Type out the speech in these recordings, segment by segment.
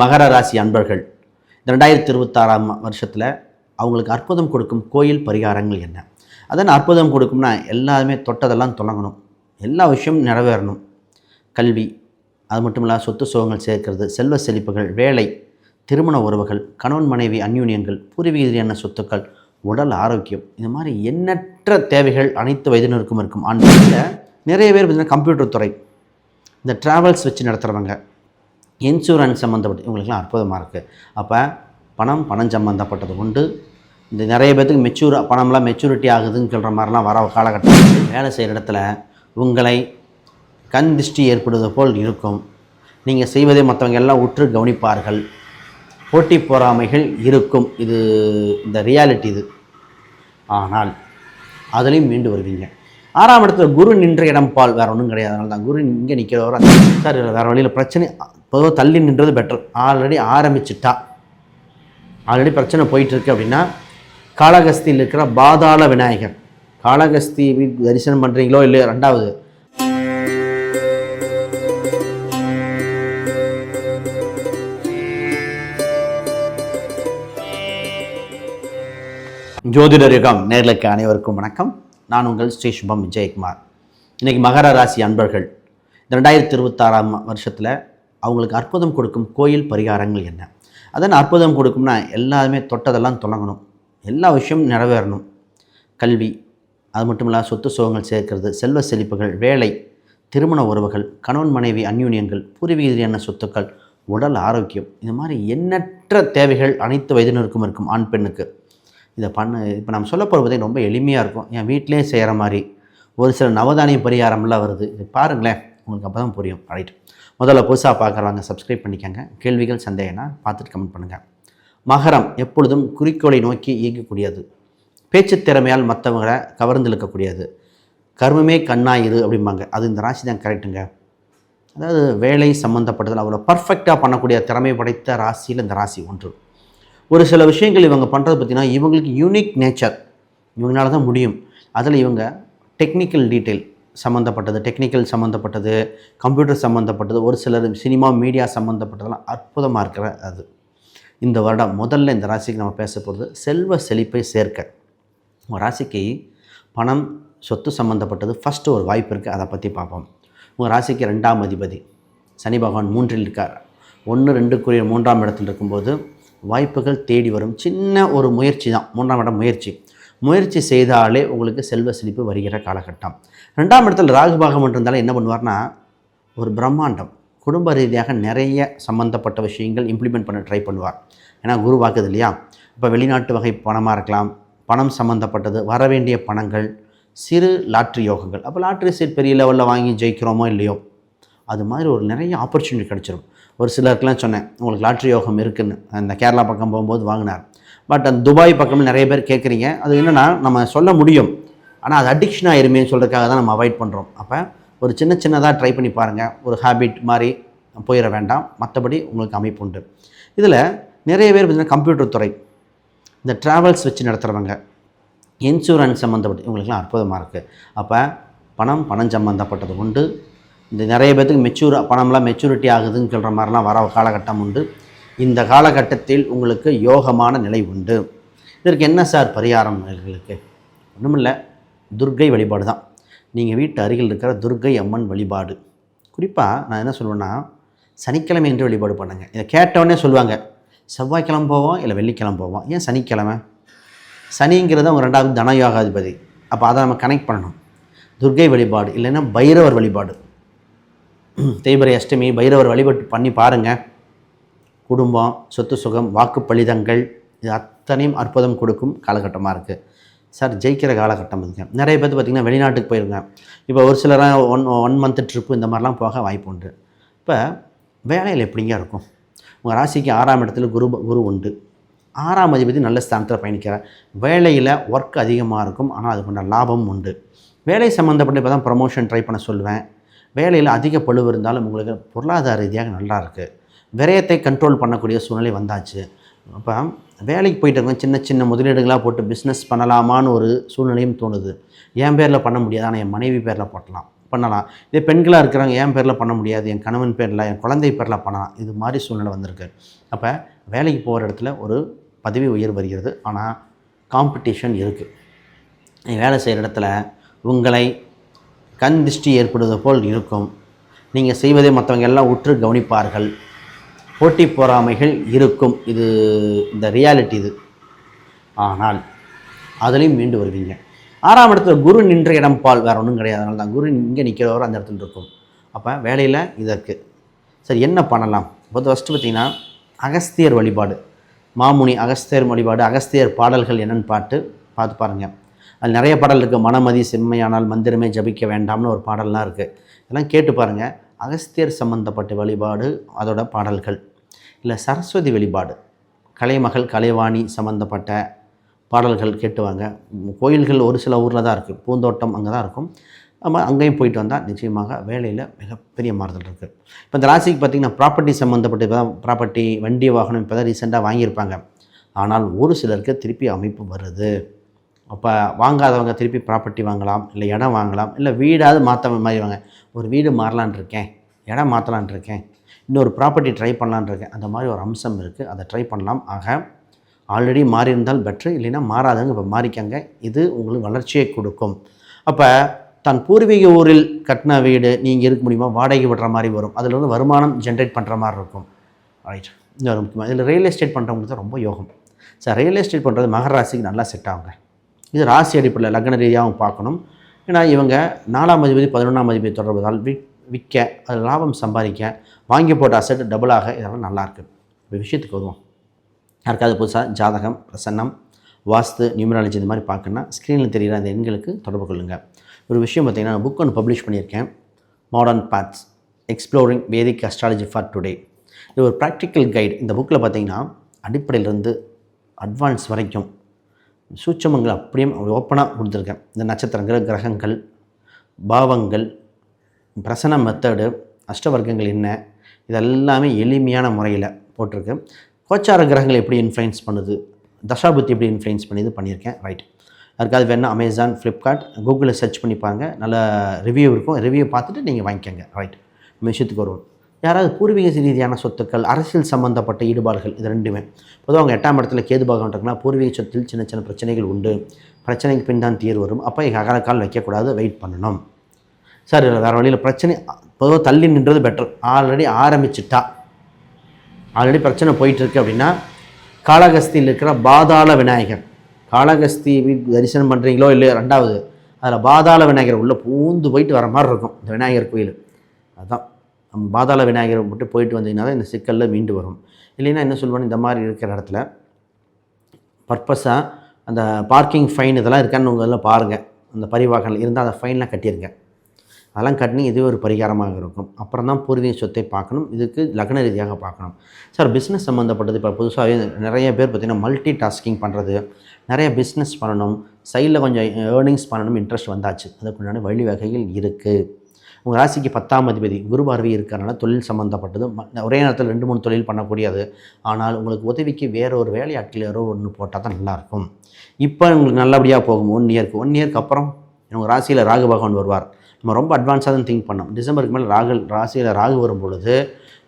மகர ராசி அன்பர்கள் இந்த ரெண்டாயிரத்தி இருபத்தாறாம் வருஷத்தில் அவங்களுக்கு அற்புதம் கொடுக்கும் கோயில் பரிகாரங்கள் என்ன? அதன் அற்புதம் கொடுக்கும்னா எல்லாருமே தொட்டதெல்லாம் தொடங்கணும். எல்லா விஷயமும் நிறைவேறணும். கல்வி அது மட்டும் இல்லாமல் சொத்து சுகங்கள் சேர்க்கிறது செல்வ செழிப்புகள் வேலை திருமண உறவுகள் கணவன் மனைவி அந்யூன்யங்கள் பூர்வீக ரீதியான சொத்துக்கள் உடல் ஆரோக்கியம் இது மாதிரி எண்ணற்ற தேவைகள் அனைத்து வயதினருக்கும் இருக்கும். ஆண்டு நிறைய பேர் பார்த்தீங்கன்னா கம்ப்யூட்டர் துறை இந்த ட்ராவல்ஸ் வச்சு நடத்துகிறவங்க இன்சூரன்ஸ் சம்மந்தப்பட்ட இவங்களுக்குலாம் அற்புதமாக இருக்குது அப்போ பணம் பணம் சம்மந்தப்பட்டது உண்டு. இந்த நிறைய பேர்த்துக்கு மெச்சூர் பணம்லாம் மெச்சூரிட்டி ஆகுதுன்னு சொல்கிற மாதிரிலாம் வர காலகட்டத்தில் வேலை செய்கிற இடத்துல உங்களை கண் திருஷ்டி ஏற்படுவது போல் இருக்கும். நீங்கள் செய்வதை மற்றவங்க எல்லாம் உற்று கவனிப்பார்கள். போட்டி பொறாமைகள் இருக்கும். இது இந்த ரியாலிட்டி இது. ஆனால் அதுலேயும் மீண்டு வருவீங்க. ஆறாம் இடத்துல குரு நின்ற இடம் பால் வேறு ஒன்றும் கிடையாது. அதனால தான் குரு இங்கே நிற்கிறவரோ சார் வேறு வழியில் பிரச்சனை பொதுவாக தள்ளி நின்றது பெட்டர் ஆல்ரெடி ஆரம்பிச்சிட்டா. ஆல்ரெடி பிரச்சனை போயிட்டுருக்கு அப்படின்னா காளகஸ்தியில் இருக்கிற பாதாள விநாயகர். காளகஸ்தி தரிசனம் பண்ணுறீங்களோ இல்லையோ ரெண்டாவது. ஜோதிடர் யுகம் நேர்களுக்கு அனைவருக்கும் வணக்கம். நான் உங்கள் ஸ்ரீ சுபம் விஜயகுமார். இன்றைக்கி மகர ராசி அன்பர்கள். இந்த ரெண்டாயிரத்தி இருபத்தாறாம் வருஷத்தில் அவங்களுக்கு அற்புதம் கொடுக்கும் கோயில் பரிகாரங்கள் என்ன? அதன் அற்புதம் கொடுக்கும்னா எல்லாருமே தொட்டதெல்லாம் தொடங்கணும். எல்லா விஷயமும் நிறைவேறணும். கல்வி அது மட்டும் இல்லாமல் சொத்து சுகங்கள் சேர்க்கிறது செல்வ செழிப்புகள் வேலை திருமண உறவுகள் கணவன் மனைவி அந்யூன்யங்கள் பூர்வீக ரீதியான சொத்துக்கள் உடல் ஆரோக்கியம் இது மாதிரி எண்ணற்ற தேவைகள் அனைத்து வயதினருக்கும் இருக்கும் ஆண் பெண்ணுக்கு. இதை பண்ண இப்போ நம்ம சொல்ல போகிறதே ரொம்ப எளிமையாக இருக்கும். என் வீட்டிலே செய்கிற மாதிரி ஒரு சில நவதானிய பரிகாரம்லாம் வருது. இது பாருங்களேன் உங்களுக்கு அப்போ தான் புரியும். ரைட் முதல்ல புதுசாக பார்க்குறவங்க சப்ஸ்கிரைப் பண்ணிக்கோங்க. கேள்விகள் சந்தேகம்னா பார்த்துட்டு கமெண்ட் பண்ணுங்கள் மகரம் எப்பொழுதும் குறிக்கோளை நோக்கி இயங்கக்கூடியது. பேச்சு திறமையால் மற்றவங்களை கவர்ந்திழுக்கக்கூடியது. கர்மமே கண்ணாயுது அப்படிம்பாங்க. அது இந்த ராசி தான் கரெக்டுங்க அதாவது வேலை சம்மந்தப்பட்டதில் அவ்வளோ பர்ஃபெக்டாக பண்ணக்கூடிய திறமை படைத்த ராசியில் இந்த ராசி ஒன்று. ஒரு சில விஷயங்கள் இவங்க பண்ணுறது பார்த்தீங்கன்னா இவங்களுக்கு யூனிக் நேச்சர் இவங்களால தான் முடியும். அதில் இவங்க டெக்னிக்கல் டீட்டெயில் சம்மந்தப்பட்டது டெக்னிக்கல் சம்மந்தப்பட்டது கம்ப்யூட்டர் சம்மந்தப்பட்டது ஒரு சிலர் சினிமா மீடியா சம்மந்தப்பட்டதெல்லாம் அற்புதமாக இருக்கிற அது. இந்த வருடம் முதல்ல இந்த ராசிக்கு நம்ம பேச போகிறது செல்வ செழிப்பை சேர்க்க. உங்கள் ராசிக்கு பணம் சொத்து சம்மந்தப்பட்டது ஃபஸ்ட்டு ஒரு வாய்ப்பு இருக்குது அதை பற்றி பார்ப்போம். உங்கள் ராசிக்கு ரெண்டாம் அதிபதி சனி பகவான் மூன்றில் இருக்கார். ஒன்று ரெண்டுக்குரிய மூன்றாம் இடத்தில் இருக்கும்போது வாய்ப்புகள் தேடி வரும். சின்ன ஒரு முயற்சி தான் மூன்றாம் இடம் முயற்சி. முயற்சி செய்தாலே உங்களுக்கு செல்வ செழிப்பு வருகிற காலகட்டம். ரெண்டாம் இடத்தில் ராகுபாகம் இருந்தாலும் என்ன பண்ணுவார்னா ஒரு பிரம்மாண்டம் குடும்ப ரீதியாக நிறைய சம்மந்தப்பட்ட விஷயங்கள் இம்ப்ளிமெண்ட் பண்ண ட்ரை பண்ணுவார். ஏன்னா குரு வாக்குது இல்லையா? இப்போ வெளிநாட்டு வகை பணமாக இருக்கலாம் பணம் சம்மந்தப்பட்டது வர வேண்டிய பணங்கள் சிறு லாட்ரி யோகங்கள். அப்போ லாட்ரி சீட் பெரிய லெவலில் வாங்கி ஜெயிக்கிறோமோ இல்லையோ அது மாதிரி ஒரு நிறைய ஆப்பர்ச்சுனிட்டி கிடச்சிரும். ஒரு சிலருக்குலாம் சொன்னேன் உங்களுக்கு லாட்ரி யோகம் இருக்குன்னு. அந்த கேரளா பக்கம் போகும்போது வாங்கினார். பட் அந்த துபாய் பக்கம் நிறைய பேர் கேட்குறீங்க. அது என்னென்னா நம்ம சொல்ல முடியும். ஆனால் அது அடிக்ஷன் ஆயிருமேன்னு சொல்கிறதுக்காக தான் நம்ம அவாய்ட் பண்ணுறோம் அப்போ ஒரு சின்ன சின்னதாக ட்ரை பண்ணி பாருங்கள் ஒரு ஹேபிட் மாதிரி போயிட வேண்டாம். மற்றபடி உங்களுக்கு அமைப்பு உண்டு. இதில் நிறைய பேர் பார்த்திங்கன்னா கம்ப்யூட்டர் துறை. இந்த ட்ராவல்ஸ் வச்சு நடத்துகிறவங்க இன்சூரன்ஸ் சம்மந்தப்பட்ட இவங்களுக்குலாம் அற்புதமாக இருக்குது அப்போ பணம் பணம் சம்மந்தப்பட்டது உண்டு. இந்த நிறைய பேர்த்துக்கு மெச்சூர் பணம்லாம் மெச்சூரிட்டி ஆகுதுன்னு சொல்கிற மாதிரிலாம் வர காலகட்டம் உண்டு. இந்த காலகட்டத்தில் உங்களுக்கு யோகமான நிலை உண்டு. இதற்கு என்ன சார் பரிகாரம் எங்களுக்கு ஒன்றுமில்லை துர்க்கை வழிபாடு தான். நீங்கள் வீட்டு அருகில் இருக்கிற துர்க்கை அம்மன் வழிபாடு. குறிப்பாக நான் என்ன சொல்லுவேன்னா சனிக்கிழமை என்று வழிபாடு பண்ணுங்க. இதை கேட்டவொடனே சொல்லுவாங்க செவ்வாய்க்கிழமை போவோம் இல்லை வெள்ளிக்கிழமை போவோம். ஏன் சனிக்கிழமை? சனிங்கிறது அவங்க ரெண்டாவது தனயோகாதிபதி. அப்போ அதை நம்ம கனெக்ட் பண்ணணும். துர்க்கை வழிபாடு இல்லைன்னா பைரவர் வழிபாடு. தேய்பிரை அஷ்டமி பைரவர் வழிபாட்டு பண்ணி பாருங்கள் குடும்பம் சொத்து சுகம் வாக்கு பலிதங்கள் இது அத்தனையும் அற்புதம் கொடுக்கும் காலகட்டமாக இருக்குது சார் ஜெயிக்கிற காலகட்டம் இதுங்க. நிறைய பேர் பார்த்திங்கன்னா வெளிநாட்டுக்கு போயிருங்க. இப்போ ஒரு சிலராக ஒன் ஒன் மந்த் ட்ரிப்பு இந்த மாதிரிலாம் போக வாய்ப்பு உண்டு. இப்போ வேலையில் எப்படிங்க இருக்கும்? உங்கள் ராசிக்கு ஆறாம் இடத்துல குரு குரு உண்டு. ஆறாம் அதிபதி நல்ல ஸ்தானத்தில் பயணிக்கிறார். வேலையில் ஒர்க் அதிகமாக இருக்கும். ஆனால் அதுக்குண்ட லாபம் உண்டு. வேலை சம்மந்தப்பட்ட இப்போ தான் ப்ரமோஷன் ட்ரை பண்ண சொல்லுவேன். வேலையில் அதிக பழுவு இருந்தாலும் உங்களுக்கு பொருளாதார ரீதியாக நல்லா இருக்குது விரயத்தை கண்ட்ரோல் பண்ணக்கூடிய சூழ்நிலை வந்தாச்சு. அப்போ வேலைக்கு போயிட்டு இருக்கோம் சின்ன சின்ன முதலீடுகளாக போட்டு பிஸ்னஸ் பண்ணலாமான்னு ஒரு சூழ்நிலையும் தோணுது. என் பேரில் பண்ண முடியாது. ஆனால் என் மனைவி பேரில் போட்டலாம் பண்ணலாம். இதே பெண்களாக இருக்கிறவங்க என் பேரில் பண்ண முடியாது. என் கணவன் பேரில் என் குழந்தை பேரில் பண்ணலாம். இது மாதிரி சூழ்நிலை வந்திருக்கு. அப்போ வேலைக்கு போகிற இடத்துல ஒரு பதவி உயர் வருகிறது. ஆனால் காம்படிஷன் இருக்குது வேலை செய்கிற இடத்துல உங்களை கண் திருஷ்டி ஏற்படுவது போல் இருக்கும். நீங்கள் செய்வதை மற்றவங்க எல்லாம் உற்று கவனிப்பார்கள். போட்டி பொறாமைகள் இருக்கும். இது இந்த ரியாலிட்டி இது. ஆனால் அதுலேயும் மீண்டு வருவீங்க. ஆறாம் இடத்துல குரு நின்ற இடம் பால் வேறு ஒன்றும் கிடையாது. அதனால தான் குரு இங்கே நிற்கிறவரோ அந்த இடத்துல இருக்கும். அப்போ வேலையில் இதற்கு. சரி என்ன பண்ணலாம்? இப்போ ஃபஸ்ட்டு பார்த்தீங்கன்னா அகஸ்தியர் வழிபாடு. மாமுனி அகஸ்தியர் வழிபாடு அகஸ்தியர் பாடல்கள் என்னென்னு பாட்டு பார்த்து பாருங்கள் அது நிறைய பாடல் இருக்குது மனமதி செம்மையானால் மந்திரமே ஜபிக்க வேண்டாம்னு ஒரு பாடல்லாம் இருக்குது இதெல்லாம் கேட்டு பாருங்கள் அகஸ்தியர் சம்மந்தப்பட்ட வழிபாடு அதோட பாடல்கள். இல்லை சரஸ்வதி வழிபாடு. கலைமகள் கலைவாணி சம்மந்தப்பட்ட பாடல்கள் கேட்டுவாங்க. கோயில்கள் ஒரு சில ஊரில் தான் இருக்குது பூந்தோட்டம் அங்கே தான் இருக்கும். நம்ம அங்கேயும் போயிட்டு வந்தால் நிச்சயமாக வேலையில் மிகப்பெரிய மாறுதல் இருக்குது இப்போ இந்த ராசிக்கு பார்த்திங்கன்னா ப்ராப்பர்ட்டி சம்மந்தப்பட்ட இப்போ தான் ப்ராப்பர்ட்டி வண்டி வாகனம் இப்போ தான் ரீசெண்டாக வாங்கியிருப்பாங்க. ஆனால் ஒரு சிலருக்கு திருப்பி அமைப்பு வருது. அப்போ வாங்காதவங்க திருப்பி ப்ராப்பர்ட்டி வாங்கலாம் இல்லை இடம் வாங்கலாம் இல்லை வீடாவது மாற்ற மாதிரி வாங்க. ஒரு வீடு மாறலான் இருக்கேன் இடம் மாற்றலான் இருக்கேன். இன்னொரு ப்ராப்பர்ட்டி ட்ரை பண்ணலான் இருக்கேன் அந்த மாதிரி ஒரு அம்சம் இருக்குது அதை ட்ரை பண்ணலாம். ஆக ஆல்ரெடி மாறி இருந்தால் பெட்ரு இல்லைன்னா மாறாதவங்க இப்போ மாறிக்கங்க. இது உங்களுக்கு வளர்ச்சியை கொடுக்கும். அப்போ தன் பூர்வீக ஊரில் கட்டின வீடு நீங்கள் இருக்க முடியுமா? வாடகை விடுற மாதிரி வரும். அதில் வந்து வருமானம் ஜென்ரேட் பண்ணுற மாதிரி இருக்கும். ரைட் இன்னொரு முக்கியமாக இதில் ரியல் எஸ்டேட் பண்ணுறவங்களுக்கு தான் ரொம்ப யோகம். சார் ரியல் எஸ்டேட் பண்ணுறது மகர ராசிக்கு நல்லா செட் ஆகுங்க. இது ராசி அடிப்படையில் லக்ன ரீதியாகவும் பார்க்கணும். ஏன்னா இவங்க நாலாம் அதிபதி பதினொன்றாம் அதிபதி தொடர்பதால் வீட் விற்க அது லாபம் சம்பாதிக்க வாங்கி போட்ட அசட் டபுளாக இதெல்லாம் நல்லாயிருக்கு. இப்போ விஷயத்துக்கு வருவோம். யாருக்காவது புதுசாக ஜாதகம் பிரசன்னம் வாஸ்து நியூமராலஜி இந்த மாதிரி பார்க்கணுன்னா ஸ்க்ரீனில் தெரிகிற அந்த எண்களுக்கு தொடர்பு கொள்ளுங்கள் ஒரு விஷயம் பார்த்திங்கன்னா நான் புக் ஒன்று பப்ளிஷ் பண்ணியிருக்கேன். Modern paths exploring Vedic astrology for today இது ஒரு ப்ராக்டிக்கல் கைடு இந்த புக்கில் பார்த்தீங்கன்னா அடிப்படையிலேருந்து அட்வான்ஸ் வரைக்கும் சூட்சமங்கள் அப்படியே ஓப்பனாக கொடுத்துருக்கேன். இந்த நட்சத்திரங்கள் கிரகங்கள் பாவங்கள் பிரசன மெத்தடு அஷ்டவர்க்கங்கள் என்ன இதெல்லாமே எளிமையான முறையில் போட்டிருக்கு. கோச்சார கிரகங்கள் எப்படி இன்ஃப்ளூயன்ஸ் பண்ணுது தசாபுத்தி எப்படி இன்ஃப்ளூயன்ஸ் பண்ணி இது பண்ணியிருக்கேன். ரைட் அதுக்காக வேணால் அமேசான் ஃப்ளிப்கார்ட் கூகுளில் சர்ச் பண்ணி நல்ல ரிவ்யூ இருக்கும். ரிவ்யூ பார்த்துட்டு நீங்கள் வாங்கிக்கோங்க. ரைட் நம்ம விஷயத்துக்கு வருவோம். யாராவது பூர்வீக ரீதியான சொத்துக்கள் அரசியல் சம்மந்தப்பட்ட ஈடுபாடுகள் இது ரெண்டுமே. பொதுவாக அவங்க எட்டாம் இடத்துல கேது பாகம் இருக்குன்னா பூர்வீக சொத்தில் சின்ன சின்ன பிரச்சனைகள் உண்டு. பிரச்சனைக்கு பின் தான் தீர்வு வரும். அப்போ அகலக்கால் வைக்கக்கூடாது. வெயிட் பண்ணணும். சார் வேறு வழியில் பிரச்சனை பொதுவாக தள்ளி நின்றது பெட்டர் ஆல்ரெடி ஆரம்பிச்சிட்டா. ஆல்ரெடி பிரச்சனை போயிட்டுருக்கு அப்படின்னா காளகஸ்தியில் இருக்கிற பாதாள விநாயகர். காளகஸ்தி தரிசனம் பண்ணுறீங்களோ இல்லையோ ரெண்டாவது அதில் பாதாள விநாயகர் உள்ளே பூந்து போயிட்டு வர மாதிரி இருக்கும் இந்த விநாயகர் கோயில். அதுதான் நம்ம பாதாள விநாயகர் மட்டும் போயிட்டு வந்தீங்கன்னா தான் இந்த சிக்கலில் மீண்டு வரும். இல்லைன்னா என்ன சொல்லுவாங்க இந்த மாதிரி இருக்கிற இடத்துல பர்பஸாக அந்த பார்க்கிங் ஃபைன் இதெல்லாம் இருக்கான்னு உங்கள் இதில் பாருங்கள் அந்த பரிவாகனில் இருந்தால் அந்த ஃபைன்லாம் கட்டியிருங்க அதெல்லாம் கட்டினி இதுவே ஒரு பரிகாரமாக இருக்கும். அப்புறம் தான் பூர்வீக சொத்தை பார்க்கணும். இதுக்கு லக்ன ரீதியாக பார்க்கணும். சார் பிஸ்னஸ் சம்மந்தப்பட்டது இப்போ புதுசாகவே நிறைய பேர் பார்த்திங்கன்னா மல்டி டாஸ்கிங் பண்ணுறது நிறைய பிஸ்னஸ் பண்ணணும். சைடில் கொஞ்சம் ஏர்னிங்ஸ் பண்ணணும் இன்ட்ரெஸ்ட் வந்தாச்சு. அதுக்குண்டான வழி வகைகள் இருக்குது உங்கள் ராசிக்கு பத்தாம் அதிபதி குரு பார்வை இருக்கிறனால தொழில் சம்மந்தப்பட்டது ஒரே நேரத்தில் ரெண்டு மூணு தொழில் பண்ணக்கூடியது. ஆனால் உங்களுக்கு உதவிக்கு வேற ஒரு வேலையாட்கள் யாரோ ஒன்று போட்டால் தான் நல்லாயிருக்கும். இப்போ உங்களுக்கு நல்லபடியாக போகும். ஒன் இயர்க்கு ஒன் இயர்க்கு அப்புறம் உங்கள் ராசியில் ராகு பகவான் வருவார். நம்ம ரொம்ப அட்வான்ஸாக தான் திங்க் பண்ணோம். டிசம்பருக்கு மேலே ராகு ராசியில் ராகு வரும் பொழுது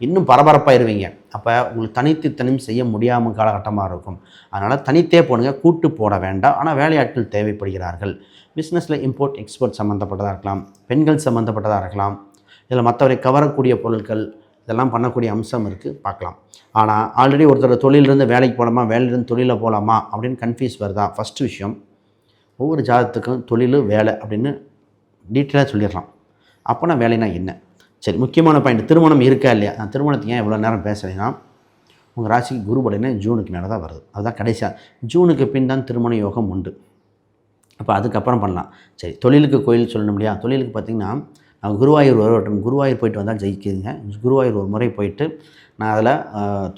இன்னும் பரபரப்பாயிருவீங்க. அப்போ உங்களுக்கு தனித்து தனியும் செய்ய முடியாமல் காலகட்டமாக இருக்கும். அதனால் தனித்தே போனுங்க கூட்டு போட வேண்டாம். ஆனால் வேலையாட்கள் தேவைப்படுகிறார்கள். பிஸ்னஸில் இம்போர்ட் எக்ஸ்போர்ட் சம்மந்தப்பட்டதாக இருக்கலாம். பெண்கள் சம்மந்தப்பட்டதாக இருக்கலாம். இதில் மற்றவரை கவரக்கூடிய பொருட்கள் இதெல்லாம் பண்ணக்கூடிய அம்சம் இருக்குது பார்க்கலாம். ஆனால் ஆல்ரெடி ஒருத்தர் தொழிலிருந்து வேலைக்கு போகலாமா வேலையிலேருந்து தொழிலில் போகலாமா அப்படின்னு கன்ஃபியூஸ் வருதா? ஃபஸ்ட் விஷயம் ஒவ்வொரு ஜாதகத்துக்கும் தொழில் வேலை அப்படின்னு டீட்டெயிலாக சொல்லிடலாம். அப்போனா வேலைனா என்ன? சரி முக்கியமான பாயிண்ட் திருமணம் இருக்கா இல்லையா? நான் திருமணத்தை ஏன் இவ்வளோ நேரம் பேசுகிறேன்னா உங்கள் ராசிக்கு குரு படையினா ஜூனுக்கு மேலே தான் வருது. அதுதான் கடைசியாக ஜூனுக்கு பின் தான் திருமண யோகம் உண்டு. அப்போ அதுக்கப்புறம் பண்ணலாம். சரி தொழிலுக்கு கோயில் சொல்லணும் இல்லையா? தொழிலுக்கு பார்த்திங்கன்னா நான் குருவாயூர் வரட்டும் குருவாயூர் போயிட்டு வந்தால் ஜெயிக்குதுங்க. குருவாயூர் ஒரு முறை போயிட்டு நான் அதில்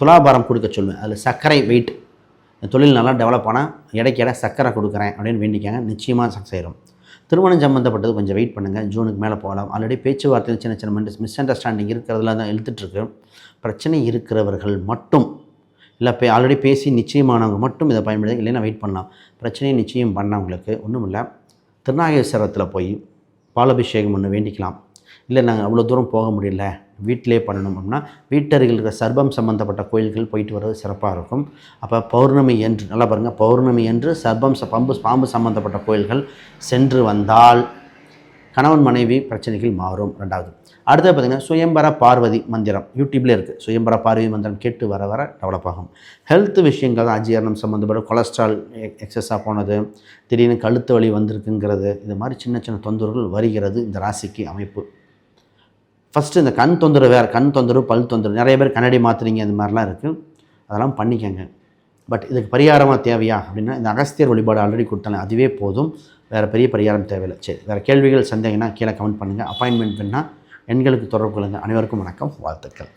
துலாபாரம் கொடுக்க சொல்லுவேன். அதில் சர்க்கரை வெயிட் தொழில் நல்லா டெவலப் ஆனால் இடைக்கு இட சர்க்கரை கொடுக்குறேன் அப்படின்னு வேண்டிக்காங்க. நிச்சயமாக சக்ஸஸ் ஆயிரும். திருமணம் சம்மந்தப்பட்டது கொஞ்சம் வெயிட் பண்ணுங்கள் ஜூனுக்கு மேலே போகலாம். ஆல்ரெடி பேச்சுவார்த்தையில் சின்ன சின்ன மிஸ் அண்டர்ஸ்டாண்டிங் இருக்கிறதுல தான் இழுத்துட்ருக்கு பிரச்சனை இருக்கிறவர்கள் மட்டும் இல்லை பே ஆல்ரெடி பேசி நிச்சயமானவங்க மட்டும் இதை பயன்படுத்தி இல்லைன்னா வெயிட் பண்ணலாம். பிரச்சனையை நிச்சயம் பண்ணவங்களுக்கு ஒன்றும் இல்லை திருநாகேஸ்வரத்தில் போய் பாலபிஷேகம் ஒன்று வேண்டிக்கலாம். இல்லை நாங்கள் அவ்வளோ தூரம் போக முடியல. வீட்டிலே பண்ணணும் அப்படின்னா வீட்டருகில் இருக்கிற சர்பம் சம்மந்தப்பட்ட கோயில்கள் போயிட்டு வர்றது சிறப்பாக இருக்கும். அப்போ பௌர்ணமி என்று நல்லா பாருங்கள் பௌர்ணமி என்று சர்பம் ச- பாம்பு பாம்பு சம்மந்தப்பட்ட கோயில்கள் சென்று வந்தால் கணவன் மனைவி பிரச்சனைகள் மாறும். ரெண்டாவது. அடுத்தது பார்த்திங்கன்னா சுயம்பர பார்வதி மந்திரம். யூடியூப்லேயே இருக்குது சுயம்பர பார்வதி மந்திரம் கேட்டு வர வர டெவலப் ஆகும். ஹெல்த் விஷயங்கள் அஜீரணம் சம்மந்தப்பட்ட கொலஸ்ட்ரால் எக்ஸஸாக போனது திடீர்னு கழுத்து வலி வந்திருக்குங்கிறது இது மாதிரி சின்ன சின்ன தொந்தரவுகள் வருகிறது இந்த ராசிக்கு அமைப்பு. ஃபஸ்ட்டு இந்த கண் தொந்தரவு வேறு கண் தொந்தரவு பல் தொந்தரவு நிறைய பேர் கண்ணாடி மாத்துறீங்க இந்த மாதிரிலாம் இருக்குது அதெல்லாம் பண்ணிக்கங்க. பட் இதுக்கு பரிகாரமாக தேவையா அப்படின்னா இந்த அகஸ்தியர் வழிபாடு ஆல்ரெடி கொடுத்தாங்க. அதுவே போதும். வேறு பெரிய பரிகாரம் தேவையில்லை. சரி வேறு கேள்விகள் சந்தேகம்னா கீழே கமெண்ட் பண்ணுங்கள் அப்பாயின்மெண்ட் பண்ணால் எண்களுக்கு தொடர்பு கொள்ளுங்கள் அனைவருக்கும் வணக்கம். வாழ்த்துக்கள்.